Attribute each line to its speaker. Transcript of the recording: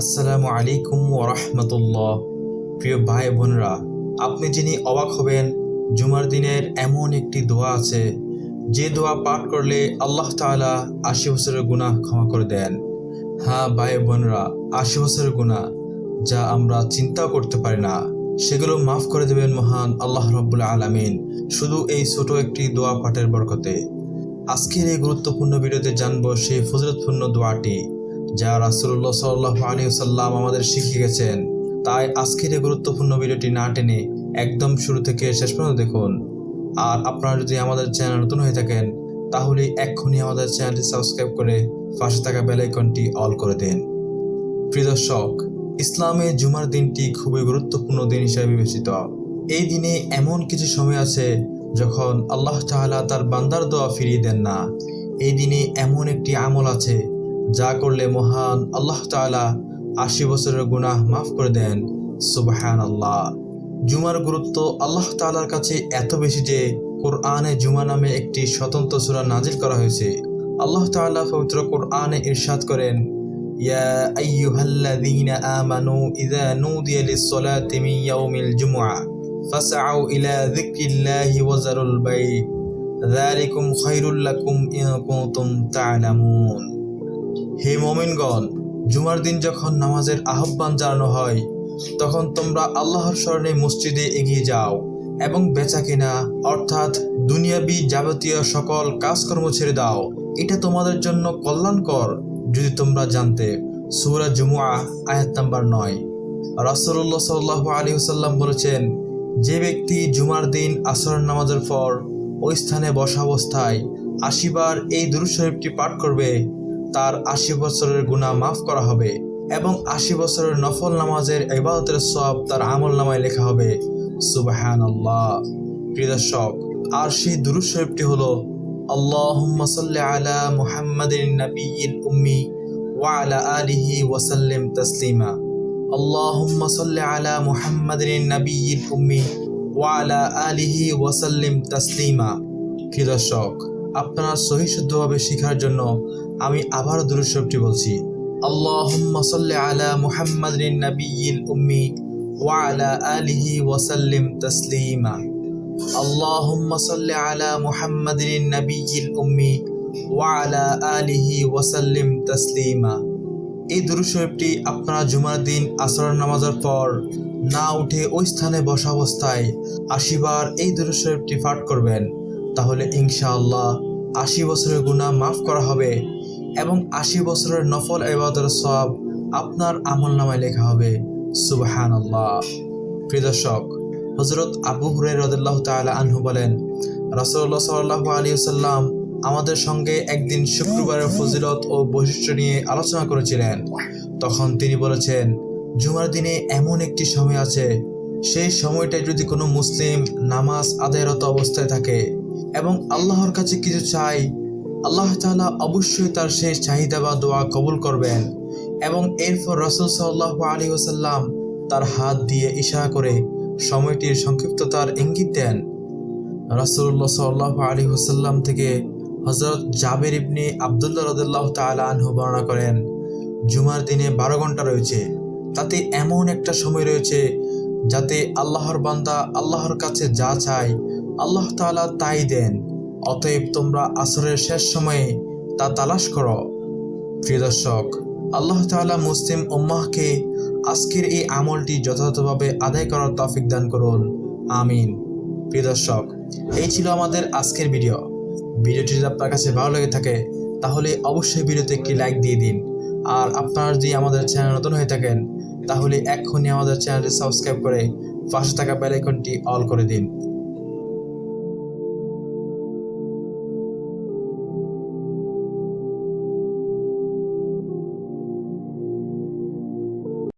Speaker 1: আসসালামু আলাইকুম ওরহমতুল্লাহ প্রিয় ভাই বোনরা, আপনি যিনি অবাক হবেন, জুমার দিনের এমন একটি দোয়া আছে, যে দোয়া পাঠ করলে আল্লাহ তাআলা আশি বছরের গুনাহ ক্ষমা করে দেন। হ্যাঁ ভাই বোনরা, আশি বছরের গুনাহ, যা আমরা চিন্তা করতে পারি না, সেগুলো মাফ করে দেবেন মহান আল্লাহ রব্বুল আলামিন, শুধু এই ছোট একটি দোয়া পাঠের বরকতে। আজকের এই গুরুত্বপূর্ণ ভিডিওতে জানব সেই ফজরতপূর্ণ দোয়াটি যা রাসুল্লাহ সাল্লাহ আলী সাল্লাম আমাদের শিখিয়ে গেছেন। তাই আজকের এই গুরুত্বপূর্ণ ভিডিওটি না টেনে একদম শুরু থেকে শেষ পর্যন্ত দেখুন। আর আপনারা যদি আমাদের চ্যানেল নতুন হয়ে থাকেন, তাহলে এক্ষুনি আমাদের চ্যানেলটি সাবস্ক্রাইব করে পাশে থাকা বেলাইকনটি অল করে দিন। প্রিয় দর্শক, ইসলামে জুমার দিনটি খুবই গুরুত্বপূর্ণ দিন হিসেবে বিবেচিত। এই দিনে এমন কিছু সময় আছে যখন আল্লাহ তাআলা তার বান্দার দোয়া ফিরিয়ে দেন না। এই দিনে এমন একটি আমল আছে যা করলে মহান আল্লাহ তালা আশি বছরের গুনাহ মাফ করে দেন। সুবাহান আল্লাহ জুমার গুরুত্ব আল্লাহ তালার কাছে এত বেশি যে কোরআনে জুমা নামে একটি স্বতন্ত্র সুরা নাজিল করা হয়েছে। আল্লাহ তাআলা পবিত্র কোরআনে ইরশাদ করেন, ইয়া হে মোমিনগণ, জুমার দিন যখন নামাজের আহ্বান জানানো হয়, তখন তোমরা আল্লাহর স্মরণে মসজিদে এগিয়ে যাও এবং বেচা কেনা, অর্থাৎ দুনিয়াবি যাবতীয় সকল কাজকর্ম ছেড়ে দাও। এটা তোমাদের জন্য কল্যাণকর, যদি তোমরা জানতে। সুরা জুমুয়া আয়াত নাম্বার নয়। রাসুল্লাহ সাল্লাহ আলী সাল্লাম বলেছেন, যে ব্যক্তি জুমার দিন আসর নামাজের পর ওই স্থানে বসা অবস্থায় আশিবার এই দুরুদ শরীফটি পাঠ করবে তার আশি বছরের গুণা মাফ করা হবে এবং আশি বছরের নফল নামাজের এবাদতের সব তার আমল নামায় লেখা হবে। সুবাহান আল্লাহ প্রিয় আর সেই দুরুদ হল হলো আলা মুহাম্মাদিন উম্মি ওয়া আলা আলিহি ওয়াসাল্লিম তাসলিমা। আল্লাহুম্মা সাল্লি আলা মুহাম্মাদিন নাবিয়িল উম্মি ওয়া আলা আলিহি ওয়া তাসলিমা। প্রিয় দর্শক, আপনারা সহি শুদ্ধভাবে জন্য আমি আবার দুরুশবটি বলছি اللهم صل على محمد النبي الأمي وعلى آله وسلم تسليما اللهم صل على محمد النبي الأمي وعلى آله وسلم تسليما এই দুরূদ শরীফটি আপনারা জুমার দিন আসর নামাজের পর না উঠে ওই স্থানে বসা অবস্থায় আশিবার এই দুরূদ শরীফটি পাঠ করবেন তাহলে ইনশাআল্লাহ আশি বছরের গুনাহ মাফ করা হবে এবং আশি বছরের নফল এবাদতের সব আপনার আমল নামায় লেখা হবে সুবহান আল্লাহ প্রিয় দর্শক হজরত আবু হুরাই রদুল্লাহ তাআলা আনহু বলেন, রাসূলুল্লাহ সাল্লাল্লাহু আলাইহি সাল্লাম আমাদের সঙ্গে একদিন শুক্রবারের ফজিলত ও বৈশিষ্ট্য নিয়ে আলোচনা করেছিলেন। তখন তিনি বলেছেন, জুমার দিনে এমন একটি সময় আছে, সেই সময়টায় যদি কোনো মুসলিম নামাজ আদায়রত অবস্থায় থাকে এবং আল্লাহর কাছে কিছু চাই আল্লাহ তাআলা অবশ্যই তার সেই চাহিদা বা দোয়া কবুল করবেন এবং এরপর রসুল সাল্লাহ আলী ওসাল্লাম তার হাত দিয়ে ইশারা করে সময়টির সংক্ষিপ্ততার ইঙ্গিত দেন। রাসুল্লাহ সাল্লাহ আলী ওসাল্লাম থেকে হজরত জাবের ইবনে আবদুল্লাহ রদুল্লাহ তালা আনহু বর্ণনা করেন, জুমার দিনে বারো ঘণ্টা রয়েছে। তাতে এমন একটা সময় রয়েছে যাতে আল্লাহর বান্দা আল্লাহর কাছে যা চায় আল্লাহ তাআলা তাই দেন। অতএব তোমরা আসরের শেষ সময়ে তা তালাশ করো। প্রিয় দর্শক, আল্লাহ তাআলা মুসলিম উম্মাহকে আজকের এই আমলটি যথাযথভাবে আদায় করার তৌফিক দান করুন। আমিন। প্রিয় দর্শক, এই ছিল আমাদের আজকের ভিডিও। ভিডিওটি যদি আপনার কাছে ভালো লেগে থাকে, তাহলে অবশ্যই ভিডিওতে একটি লাইক দিয়ে দিন। আর আপনারা যদি আমাদের চ্যানেল নতুন হয়ে থাকেন, তাহলে এক্ষুনি আমাদের চ্যানেলটি সাবস্ক্রাইব করে পাশে থাকা বেল আইকনটি অল করে দিন।